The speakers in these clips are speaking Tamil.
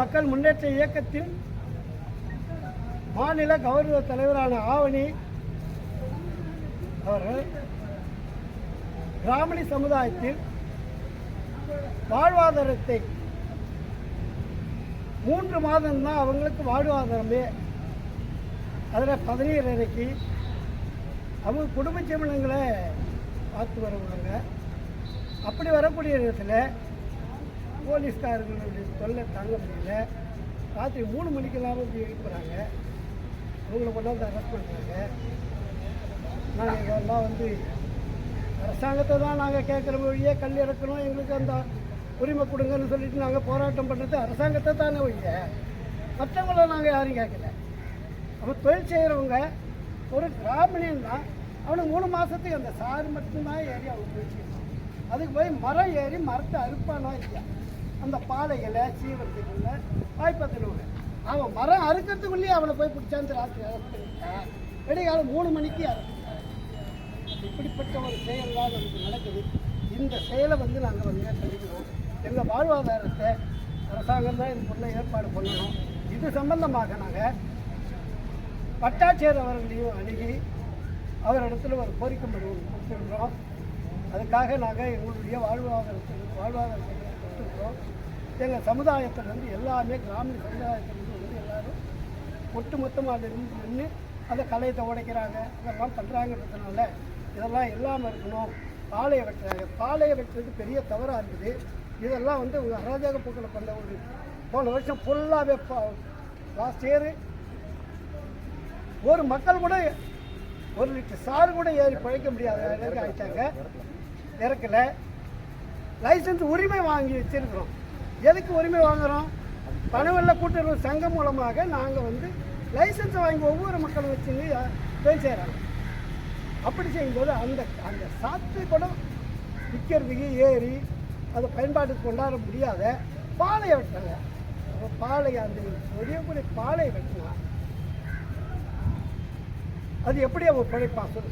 மக்கள் முன்னேற்ற இயக்கத்தின் மாநில கௌரவ தலைவரான ஆவணி அவர்கள் பிராமணி சமுதாயத்தில் வாழ்வாதாரத்தை மூன்று மாதம்தான் அவங்களுக்கு வாழ்வாதாரமே. அதில் பதினேழு இறக்கி அவங்க குடும்ப ஜீவனங்களை பார்த்து வருவாங்க. அப்படி வரக்கூடிய நேரத்தில் போலீஸ்காரர்களுடைய தொல்லை தாங்க முடியல. ராத்திரி மூணு மணிக்கெல்லாம் வந்து எழுப்புறாங்க அவங்கள கொண்டாந்து அரெஸ்ட் பண்ணுறாங்க நாங்கள் இதெல்லாம் வந்து அரசாங்கத்தை தான் நாங்கள் கேட்குற வழியே கல் இறக்கணும். எங்களுக்கு அந்த உரிமை கொடுங்கன்னு சொல்லிட்டு நாங்கள் போராட்டம் பண்ணுறது அரசாங்கத்தை தானே வழிய மற்றவங்கள நாங்கள் யாரும் கேட்கல. அப்போ தொழில் செய்கிறவங்க ஒரு கிராமணியன் தான் அவனுக்கு மூணு மாதத்துக்கு அந்த சாறு மட்டும்தான் ஏறி அவங்க தொழில் செய்யணும் அதுக்கு போய் மரம் ஏறி மரத்தை அறுப்பானா இல்லையா? அந்த பாலைகளை சீவரத்துக்குள்ள வாய்ப்பத்தினவங்க அவன் மரம் அறுக்கிறதுக்குள்ளேயே அவனை போய் பிடிச்சாந்து ராத்திரி அரெஸ்ட் பண்ணிட்டான் மூணு மணிக்கு அரெஸ்ட் இப்படிப்பட்ட ஒரு செயல் தான் நமக்கு நடக்குது. இந்த செயலை வந்து நாங்கள் வந்து கண்டிக்கிறோம் எங்கள் வாழ்வாதாரத்தை அரசாங்கம் தான் இதுக்குள்ள ஏற்பாடு பண்ணணும். இது சம்பந்தமாக நாங்கள் பட்டாட்சியர் அவர்களையும் அணுகி அவரிடத்துல ஒரு கோரிக்கை மனு கொடுத்துருக்கிறோம். அதுக்காக நாங்கள் எங்களுடைய வாழ்வாதாரத்துக்கு வாழ்வாதாரத்தை கொடுத்துருக்கிறோம். எங்கள் சமுதாயத்திலேருந்து எல்லாமே கிராமிய சமுதாயத்திலேருந்து வந்து எல்லோரும் ஒட்டு மொத்தமாக இருந்து நின்று அந்த கலையத்தை உடைக்கிறாங்க இதெல்லாம் பண்ணுறாங்கன்றதுனால இதெல்லாம் இல்லாமல் இருக்கணும். பாலையை வெட்டுறாங்க. பாலையை வெட்டுறது பெரிய தவறாக இருக்குது. இதெல்லாம் வந்து ஒரு அராஜக போக்கில் பண்ண ஒரு போன வருஷம் ஃபுல்லாகவே லாஸ்ட் இயரு ஒரு மக்கள் கூட ஒரு லிட்டர் சாறு கூட ஏறி பழைக்க முடியாத ஆகிட்டாங்க இறக்கல. லைசன்ஸ் உரிமை வாங்கி வச்சிருக்கிறோம். எதுக்கு உரிமை வாங்குறோம்? பனவெல்ல கூட்டுறவு சங்கம் மூலமாக நாங்கள் வந்து லைசன்ஸை வாங்கி ஒவ்வொரு மக்களும் வச்சு தொழில் செய்கிறாங்க அப்படி செய்யும்போது அந்த அந்த சாத்து கூட விற்கிறதுக்கு ஏறி அதை பயன்பாட்டுக்கு கொண்டாட முடியாத பாலையை வெட்டினாங்க அப்போ பாலையை அந்த ஒடியக்கூடிய பாலையை வெட்டினா அது எப்படி அவன் பிழைப்பான் சொல்லு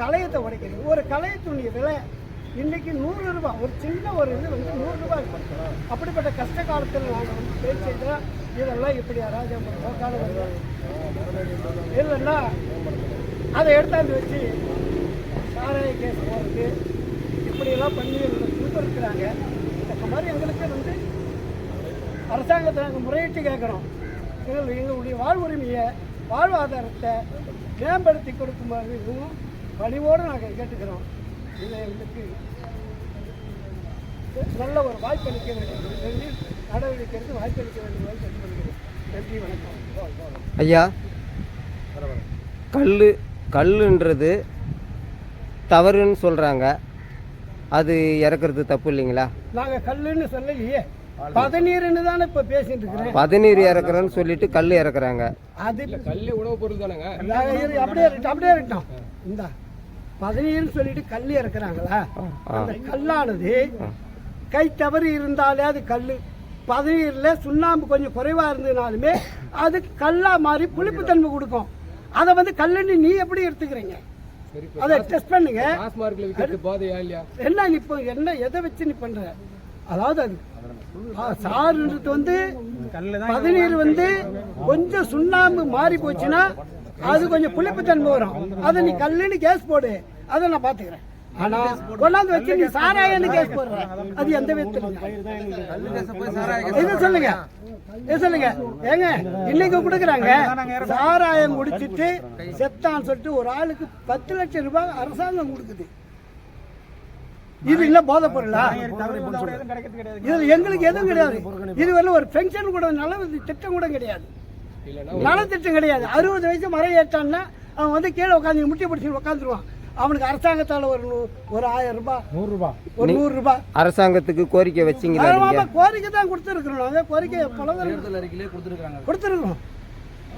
களையத்தை உடைக்கிறது. ஒரு களைய துணி விலை இன்னைக்கு நூறு ரூபா ஒரு சின்ன ஒரு இது வந்து நூறு ரூபாய் இருக்கும் அப்படிப்பட்ட கஷ்ட காலத்தில் நாங்கள் வந்து பேர் செய்தால் இதெல்லாம் இப்படி அராஜகம் வருவாங்க இல்லைன்னா அதை எடுத்தாந்து வச்சு சாராய கேஸ் போகிறது இப்படியெல்லாம் பண்ணி கொடுத்துருக்குறாங்க. இந்த மாதிரி எங்களுக்கு வந்து அரசாங்கத்தை நாங்கள் முறையிட்டு கேட்குறோம். எங்கள் எங்களுடைய வாழ்வுரிமையை வாழ்வாதாரத்தை மேம்படுத்தி கொடுக்குமாறு இதுவும் பணிவோடு நாங்கள் கேட்டுக்கிறோம். நல்ல ஒரு வாய்ப்பளிக்க வேண்டும் சொல்லி நடவடிக்கை எடுத்து வாய்ப்பளிக்க வேண்டும் கேட்டுக்கொள்கிறேன் நன்றி வணக்கம். ஐயா கல் கல்லுன்றது தவறுன்னு சொல்கிறாங்க அது இறக்குறது தப்பு இல்லைங்களா? நாங்கள் கல்லுன்னு சொல்லலையே. பதநீர்னு தானே இப்போ பேசிட்டு இருக்கிறேன். பதநீர் இறக்குறேன்னு சொல்லிட்டு கல் இறக்குறாங்க. அது கல் உணவுப் பொருள் தானேங்க. அப்படியே அப்படியே இருக்கட்டும். இந்த. பதினீர்னு சொல்லிட்டு கல் இறக்குறாங்களா? அந்த கல்லானது கை தவறி இருந்தாலே அது கல் பதினீரில் சுண்ணாம்பு கொஞ்சம் குறைவா இருந்ததுனாலுமே அது கல்லா மாதிரி புளிப்புத்தன்மை கொடுக்கும். அதை வந்து கல்லுன்னு நீ எப்படி எடுத்துக்கிறீங்க? அதை டெஸ்ட் பண்ணுங்க. என்ன இப்போ என்ன எதை வச்சு நீ பண்ற? அதாவது அது ஆ, சாறுன்றது வந்து பதினீர் வந்து கொஞ்சம் சுண்ணாம்பு மாறி போச்சுன்னா அது கொஞ்சம் புளிப்புத்தன்மை வரும். அதை நீ கல்லுன்னு கேஸ் போடு. அதை நான் பாத்துக்கிறேன் ஆனா கொண்டாந்து வச்சு நீ சாராயன்னு கேஸ் போடுற அது எந்த விதத்துல இது சொல்லுங்க. இது சொல்லுங்க. ஏங்க இன்னைக்கு கொடுக்குறாங்க. சாராயம் குடிச்சிட்டு செத்தான்னு சொல்லிட்டு ஒரு ஆளுக்கு பத்து லட்சம் ரூபாய் அரசாங்கம் கொடுக்குது. இது இல்ல போதை பொருளா? இதுல எங்களுக்கு எதுவும் கிடையாது. இது வரல ஒரு பென்ஷன் கூட நல்ல திட்டம் கூட கிடையாது. இல்லைன்னா நலத்திட்டம் கிடையாது. அறுபது வயசு மரம் ஏற்றான்னா அவன் வந்து கீழே உட்காந்து முட்டி பிடிச்சி உட்காந்துருவான். அவனுக்கு அரசாங்கத்தால ஒரு நூ- ஒரு ஆயிரம் ரூபாய். நூறு ரூபாய் ஒரு நூறு ரூபாய். அரசாங்கத்துக்கு கோரிக்கை வச்சிங்களா கோரிக்கை தான் கொடுத்துருக்குறோம் நாங்கள் கோரிக்கை பல கொடுத்துருக்கோம்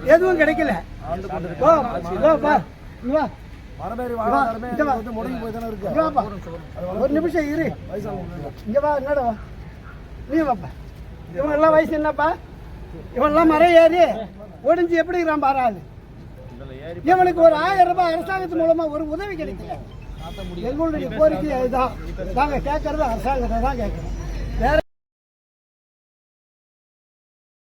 எதுவும் கிடைக்கல. இங்க வா, இங்க வா. இங்க வாப்பா. ஒரு நிமிஷம் இரு. இங்க வா என்னடா வா. நீ வாப்பா. இவன் எல்லாம் வயசு என்னப்பா? இவன் எல்லாம் மரம் ஏறி ஒடிஞ்சு எப்படி இருக்கிறான் பாராது இவனுக்கு ஒரு ஆயிரம் ரூபாய் அரசாங்கத்து மூலமா ஒரு உதவி கிடைக்கல. எங்களுடைய கோரிக்கை அதுதான். நாங்க கேட்கறது அரசாங்கத்தை தான் கேட்கறோம்.